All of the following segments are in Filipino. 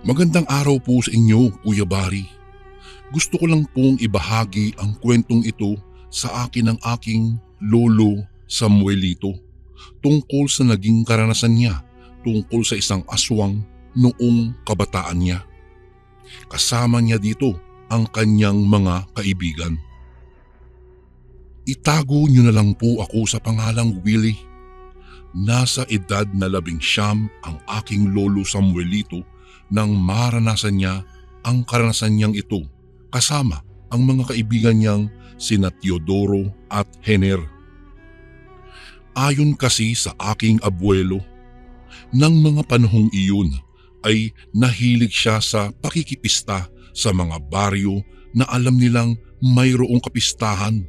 Magandang araw po sa inyo, Kuya Bari. Gusto ko lang pong ibahagi ang kwentong ito sa akin ng aking lolo Samuelito tungkol sa naging karanasan niya tungkol sa isang aswang noong kabataan niya. Kasama niya dito ang kanyang mga kaibigan. Itago niyo na lang po ako sa pangalang Willie. Nasa edad na labing siyam ang aking lolo Samuelito nang maranasan niya ang karanasan niyang ito kasama ang mga kaibigan niyang sina Teodoro at Hener. Ayon kasi sa aking abuelo, ng mga panahong iyon ay nahilig siya sa pakikipista sa mga baryo na alam nilang mayroong kapistahan.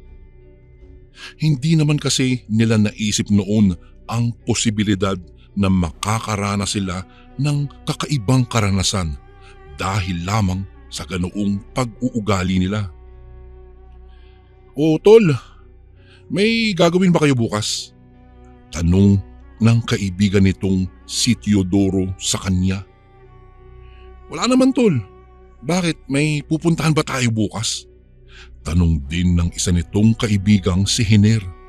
Hindi naman kasi nila naisip noon ang posibilidad na makakaranas sila ng kakaibang karanasan dahil lamang sa ganoong pag-uugali nila. O tol, may gagawin ba kayo bukas? Tanong ng kaibigan nitong si Teodoro sa kanya. Wala naman tol. Bakit may pupuntahan ba tayo bukas? Tanong din ng isa nitong kaibigang si Hiner.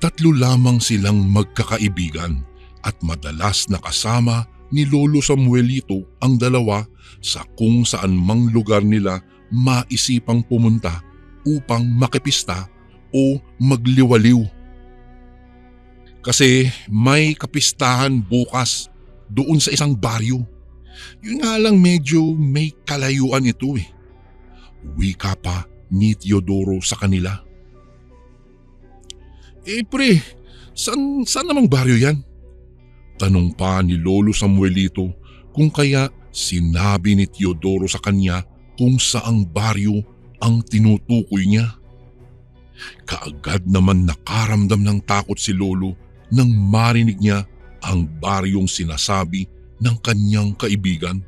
Tatlo lamang silang magkakaibigan at madalas nakasama ni Lolo Samuelito ang dalawa sa kung saan mang lugar nila maisipang pumunta upang makipista o magliwaliw. Kasi may kapistahan bukas doon sa isang baryo. Yun nga lang medyo may kalayuan ito eh. Wika pa ni Teodoro sa kanila. Eh pre, saan, saan namang baryo yan? Tanong pa ni Lolo Samuelito kung kaya sinabi ni Teodoro sa kanya kung saang baryo ang tinutukoy niya. Kaagad naman nakaramdam ng takot si Lolo nang marinig niya ang baryong sinasabi ng kanyang kaibigan.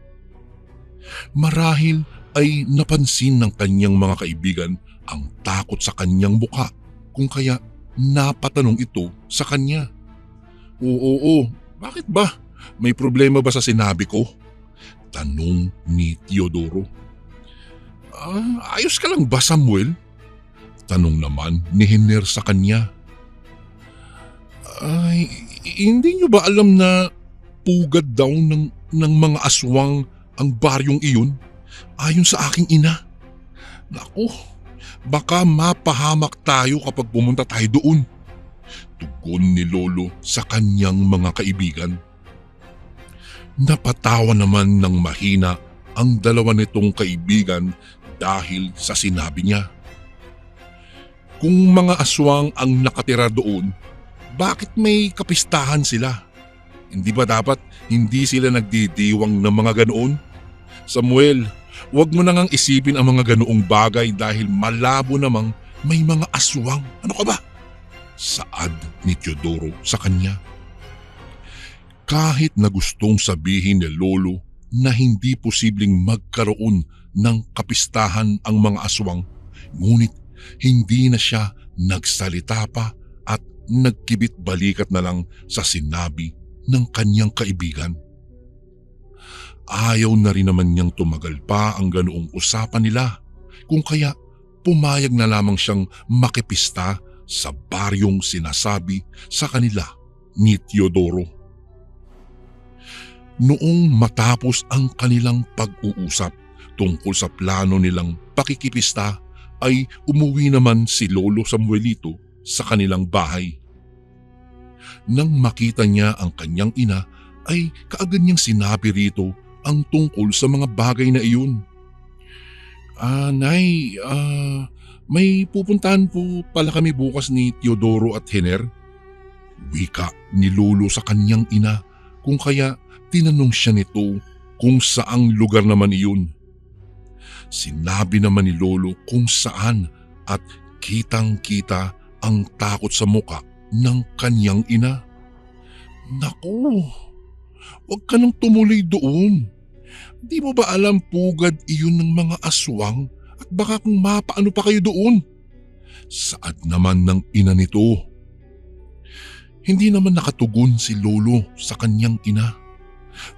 Marahil ay napansin ng kanyang mga kaibigan ang takot sa kanyang buka kung kaya napatanong ito sa kanya. Oo, oo, bakit ba? May problema ba sa sinabi ko? Tanong ni Teodoro. Ah, ayos ka lang ba Samuel? Tanong naman ni Hiner sa kanya. Ay, hindi nyo ba alam na pugad daw ng, ng mga aswang ang baryong iyon ayon sa aking ina? Naku, baka mapahamak tayo kapag pumunta tayo doon. Tugon ni Lolo sa kanyang mga kaibigan. Napatawa naman ng mahina ang dalawa nitong kaibigan dahil sa sinabi niya. Kung mga aswang ang nakatira doon, bakit may kapistahan sila? Hindi ba dapat hindi sila nagdidiwang ng mga ganoon? Samuel, huwag mo nang isipin ang mga ganoong bagay dahil malabo namang may mga aswang. Ano ka ba? Saad ni Teodoro sa kanya. Kahit na gustong sabihin ni Lolo na hindi posibleng magkaroon ng kapistahan ang mga aswang, ngunit hindi na siya nagsalita pa at nagkibit balikat na lang sa sinabi ng kanyang kaibigan. Ayaw na rin naman niyang tumagal pa ang ganoong usapan nila kung kaya pumayag na lamang siyang makipista sa baryong sinasabi sa kanila ni Teodoro. Noong matapos ang kanilang pag-uusap tungkol sa plano nilang pakikipista ay umuwi naman si Lolo Samuelito sa kanilang bahay. Nang makita niya ang kanyang ina ay kaagad niyang sinabi rito ang tungkol sa mga bagay na iyon. Ah, Nay, ah, may pupuntahan po pala kami bukas ni Teodoro at Hener. Wika ni Lolo sa kanyang ina kung kaya tinanong siya nito kung saang lugar naman iyon. Sinabi naman ni Lolo kung saan at kitang-kita ang takot sa muka ng kanyang ina. Naku, huwag ka nang tumuloy doon. Di mo ba alam pugad iyon ng mga aswang at baka kung mapaano pa kayo doon? Saad naman ng ina nito. Hindi naman nakatugon si Lolo sa kanyang ina.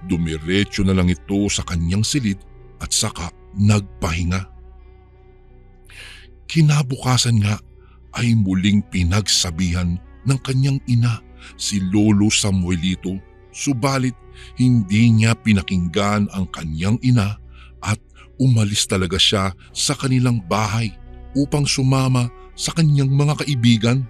Dumiretso na lang ito sa kanyang silid at saka nagpahinga. Kinabukasan nga ay muling pinagsabihan ng kanyang ina si Lolo Samuelito subalit hindi niya pinakinggan ang kanyang ina at umalis talaga siya sa kanilang bahay upang sumama sa kanyang mga kaibigan.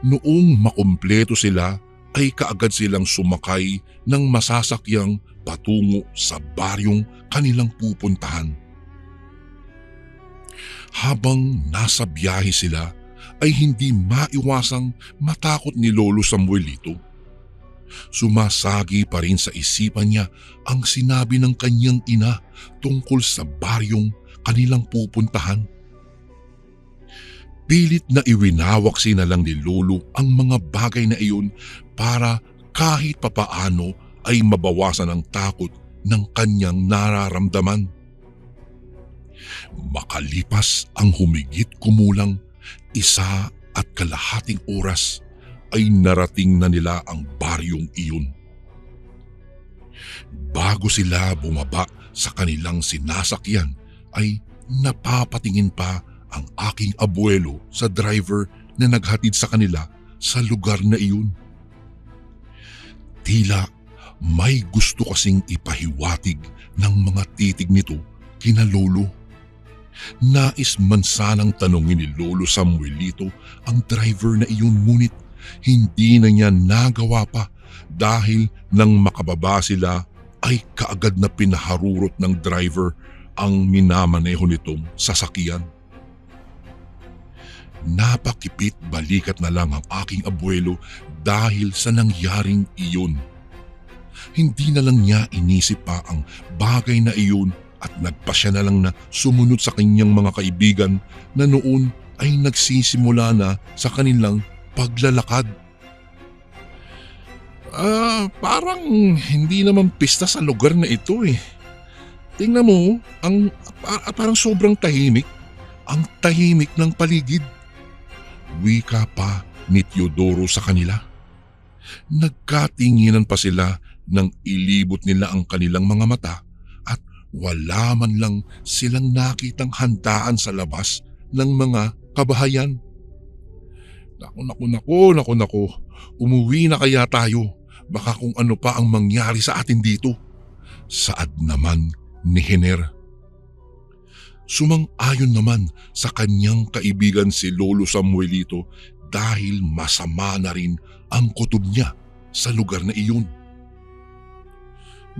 Noong makumpleto sila ay kaagad silang sumakay ng masasakyang patungo sa baryong kanilang pupuntahan. Habang nasa biyahe sila ay hindi maiwasang matakot ni Lolo Samuelito. Sumasagi pa rin sa isipan niya ang sinabi ng kanyang ina tungkol sa baryong kanilang pupuntahan. Pilit na iwinawak na lang ni Lolo ang mga bagay na iyon para kahit papaano ay mabawasan ang takot ng kanyang nararamdaman. Makalipas ang humigit kumulang isa at kalahating oras ay narating na nila ang baryong iyon. Bago sila bumaba sa kanilang sinasakyan ay napapatingin pa ang aking abuelo sa driver na naghatid sa kanila sa lugar na iyon. Tila may gusto kasing ipahiwatig ng mga titig nito kina Lolo. Nais man sanang tanongin ni Lolo Samuelito ang driver na iyon ngunit hindi na niya nagawa pa dahil nang makababa sila ay kaagad na pinaharurot ng driver ang minamaneho nitong sasakyan. Napakipit balikat na lang ang aking abuelo dahil sa nangyaring iyon. Hindi na lang niya inisip pa ang bagay na iyon at nagpasya na lang na sumunod sa kanyang mga kaibigan na noon ay nagsisimula na sa kanilang paglalakad. Ah, parang hindi naman pista sa lugar na ito eh. Tingnan mo, ang pa- parang sobrang tahimik. Ang tahimik ng paligid. Wika pa ni Teodoro sa kanila. Nagkatinginan pa sila nang ilibot nila ang kanilang mga mata at wala man lang silang nakitang handaan sa labas ng mga kabahayan. Naku, naku, naku, naku, naku. Umuwi na kaya tayo. Baka kung ano pa ang mangyari sa atin dito. Saad naman ni Hiner. Sumang-ayon naman sa kanyang kaibigan si Lolo Samuelito dahil masama na rin ang kutob niya sa lugar na iyon.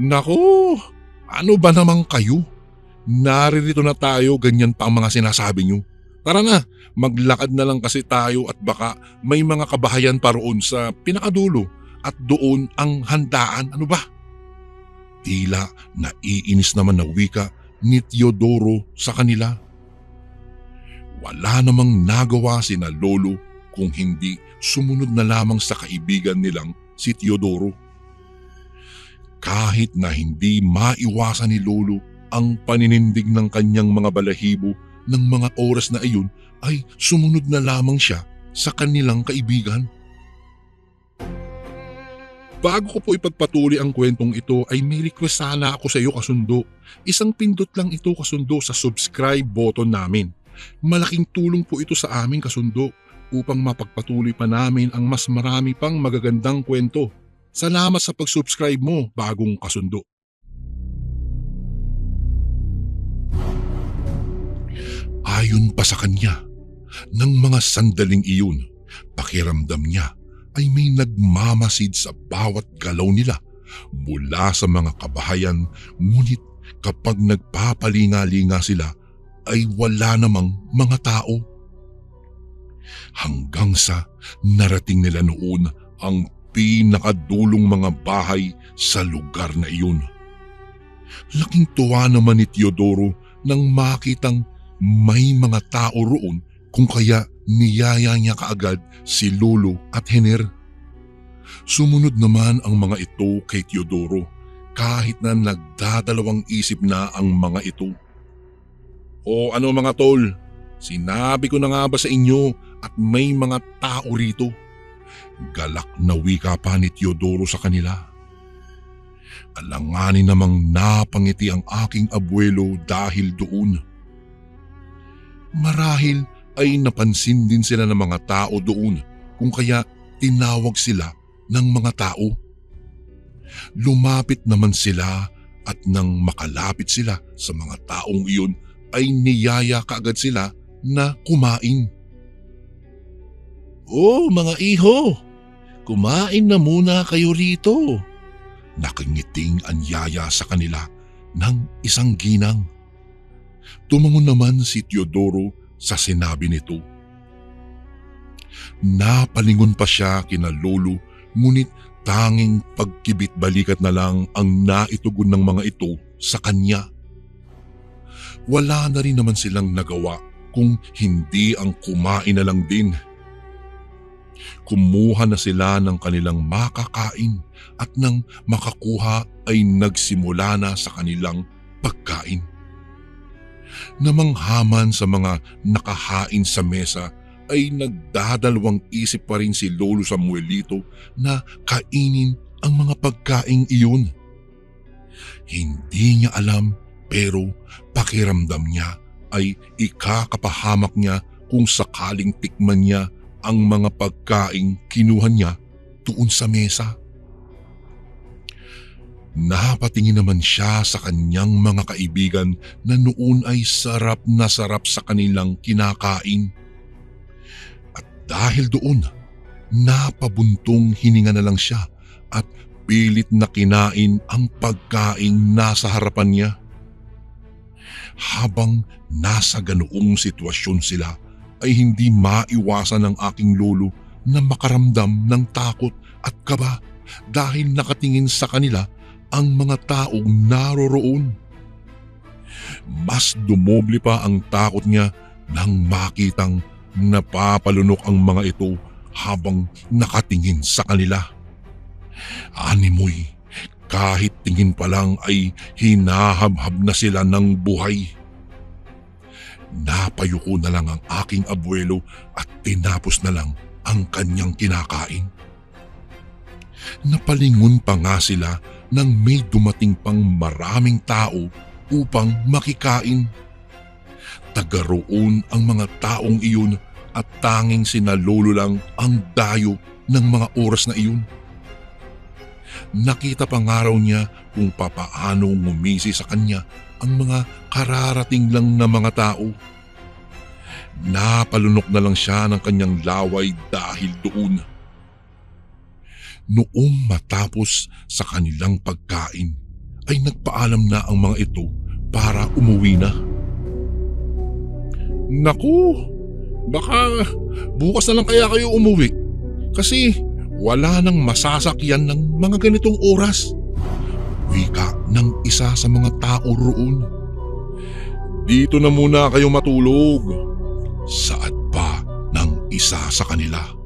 Nako, ano ba naman kayo? Naririto na tayo ganyan pa ang mga sinasabi niyo. Tara na, maglakad na lang kasi tayo at baka may mga kabahayan pa roon sa pinakadulo at doon ang handaan. Ano ba? Tila naiinis naman na wika ni Teodoro sa kanila. Wala namang nagawa si na lolo kung hindi sumunod na lamang sa kaibigan nilang si Teodoro. Kahit na hindi maiwasan ni lolo ang paninindig ng kanyang mga balahibo ng mga oras na iyon ay sumunod na lamang siya sa kanilang kaibigan. Bago ko po ipagpatuloy ang kwentong ito ay may request sana ako sa iyo kasundo. Isang pindot lang ito kasundo sa subscribe button namin. Malaking tulong po ito sa aming kasundo upang mapagpatuloy pa namin ang mas marami pang magagandang kwento. Salamat sa pag-subscribe mo bagong kasundo. Ayon pa sa kanya, ng mga sandaling iyon, pakiramdam niya ay may nagmamasid sa bawat galaw nila mula sa mga kabahayan ngunit kapag nagpapalinga-linga sila ay wala namang mga tao. Hanggang sa narating nila noon ang pinakadulong mga bahay sa lugar na iyon. Laking tuwa naman ni Teodoro nang makitang may mga tao roon kung kaya niyaya niya kaagad si Lolo at Hener. Sumunod naman ang mga ito kay Teodoro kahit na nagdadalawang isip na ang mga ito. O ano mga tol, sinabi ko na nga ba sa inyo at may mga tao rito? Galak na wika pa ni Teodoro sa kanila. Alanganin namang napangiti ang aking abuelo dahil doon. Marahil ay napansin din sila ng mga tao doon kung kaya tinawag sila ng mga tao. Lumapit naman sila at nang makalapit sila sa mga taong iyon ay niyaya kaagad sila na kumain. Oh mga iho, kumain na muna kayo rito. Nakingiting anyaya sa kanila ng isang ginang. Tumangon naman si Teodoro sa sinabi nito. Napalingon pa siya kina lolo ngunit tanging pagkibit balikat na lang ang naitugon ng mga ito sa kanya. Wala na rin naman silang nagawa kung hindi ang kumain na lang din. Kumuha na sila ng kanilang makakain at nang makakuha ay nagsimula na sa kanilang pagkain. Namanghaman sa mga nakahain sa mesa ay nagdadalawang isip pa rin si Lolo Samuelito na kainin ang mga pagkaing iyon. Hindi niya alam pero pakiramdam niya ay ikakapahamak niya kung sakaling tikman niya ang mga pagkaing kinuha niya tuon sa mesa. Napatingin naman siya sa kanyang mga kaibigan na noon ay sarap na sarap sa kanilang kinakain. At dahil doon, napabuntong hininga na lang siya at pilit na kinain ang pagkaing nasa harapan niya. Habang nasa ganoong sitwasyon sila ay hindi maiwasan ng aking lolo na makaramdam ng takot at kaba dahil nakatingin sa kanila ang mga taong naroroon. Mas dumoble pa ang takot niya nang makitang napapalunok ang mga ito habang nakatingin sa kanila. Animoy, kahit tingin pa lang ay hinahabhab na sila ng buhay. Napayuko na lang ang aking abuelo at tinapos na lang ang kanyang kinakain. Napalingon pa nga sila nang may dumating pang maraming tao upang makikain. Tagaroon ang mga taong iyon at tanging sinalolo lang ang dayo ng mga oras na iyon. Nakita pa nga raw niya kung papaano ngumisi sa kanya ang mga kararating lang na mga tao. Napalunok na lang siya ng kanyang laway dahil doon. Noong matapos sa kanilang pagkain ay nagpaalam na ang mga ito para umuwi na. Naku, baka bukas na lang kaya kayo umuwi kasi wala nang masasakyan ng mga ganitong oras. Wika ng isa sa mga tao roon. Dito na muna kayo matulog. Saad pa ng isa sa kanila.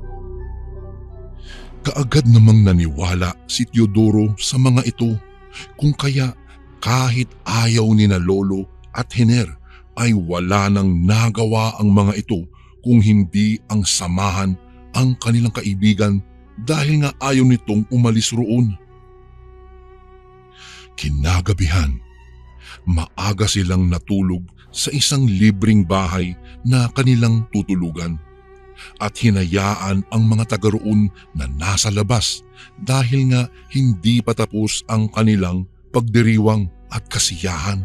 Kaagad namang naniwala si Teodoro sa mga ito kung kaya kahit ayaw ni na Lolo at Hiner ay wala nang nagawa ang mga ito kung hindi ang samahan ang kanilang kaibigan dahil nga ayaw nitong umalis roon. Kinagabihan, maaga silang natulog sa isang libreng bahay na kanilang tutulugan at hinayaan ang mga taga roon na nasa labas dahil nga hindi pa tapos ang kanilang pagdiriwang at kasiyahan.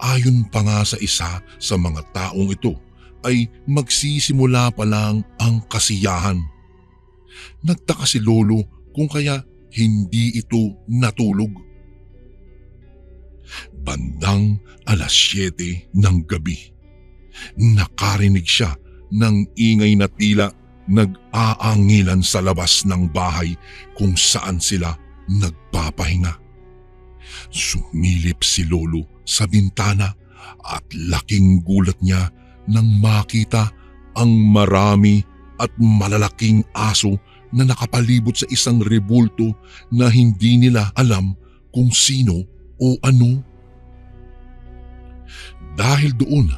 Ayon pa nga sa isa sa mga taong ito ay magsisimula pa lang ang kasiyahan. Nagtaka si Lolo kung kaya hindi ito natulog. Bandang alas 7 ng gabi, nakarinig siya ng ingay na tila nag-aangilan sa labas ng bahay kung saan sila nagpapahinga. Sumilip si Lolo sa bintana at laking gulat niya nang makita ang marami at malalaking aso na nakapalibot sa isang rebulto na hindi nila alam kung sino o ano. Dahil doon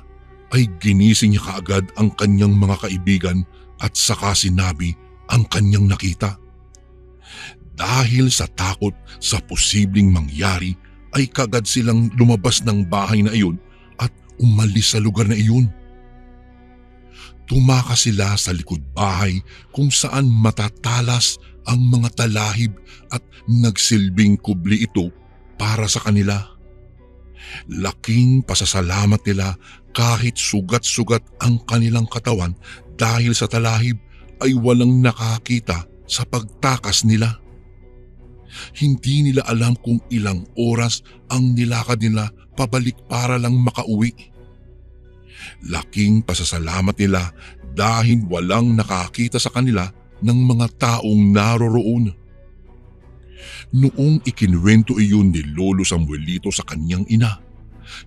ay ginising niya kaagad ang kanyang mga kaibigan at saka sinabi ang kanyang nakita. Dahil sa takot sa posibleng mangyari ay kagad silang lumabas ng bahay na iyon at umalis sa lugar na iyon. Tumakas sila sa likod bahay kung saan matatalas ang mga talahib at nagsilbing kubli ito para sa kanila. Laking pasasalamat nila kahit sugat-sugat ang kanilang katawan dahil sa talahib ay walang nakakita sa pagtakas nila. Hindi nila alam kung ilang oras ang nilakad nila pabalik para lang makauwi. Laking pasasalamat nila dahil walang nakakita sa kanila ng mga taong naroroon. Noong ikinwento iyon ni Lolo Samuelito sa kanyang ina,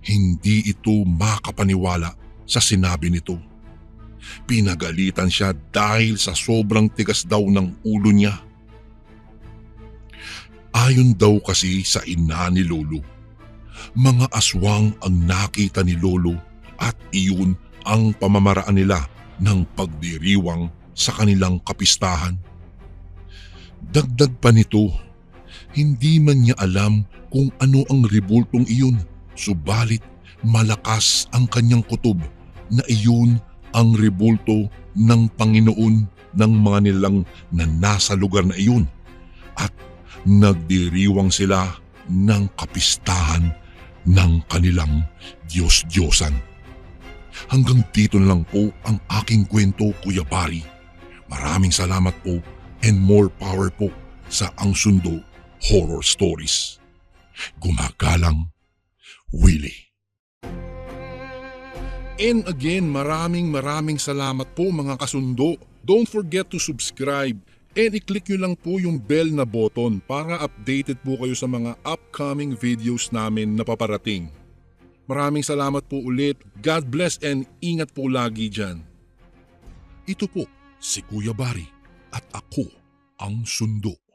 hindi ito makapaniwala sa sinabi nito. Pinagalitan siya dahil sa sobrang tigas daw ng ulo niya. Ayon daw kasi sa ina ni Lolo, mga aswang ang nakita ni Lolo at iyon ang pamamaraan nila ng pagdiriwang sa kanilang kapistahan. Dagdag pa nito, hindi man niya alam kung ano ang rebultong iyon, subalit malakas ang kanyang kutob na iyon ang rebulto ng Panginoon ng mga nilang na nasa lugar na iyon at nagdiriwang sila ng kapistahan ng kanilang Diyos-Diyosan. Hanggang dito na lang po ang aking kwento, Kuya Bari. Maraming salamat po and more power po sa Ang Sundo Horror Stories. Gumagalang, Willie. And again, maraming maraming salamat po mga kasundo. Don't forget to subscribe and i-click nyo lang po yung bell na button para updated po kayo sa mga upcoming videos namin na paparating. Maraming salamat po ulit. God bless and ingat po lagi dyan. Ito po si Kuya Bari at ako ang sundo.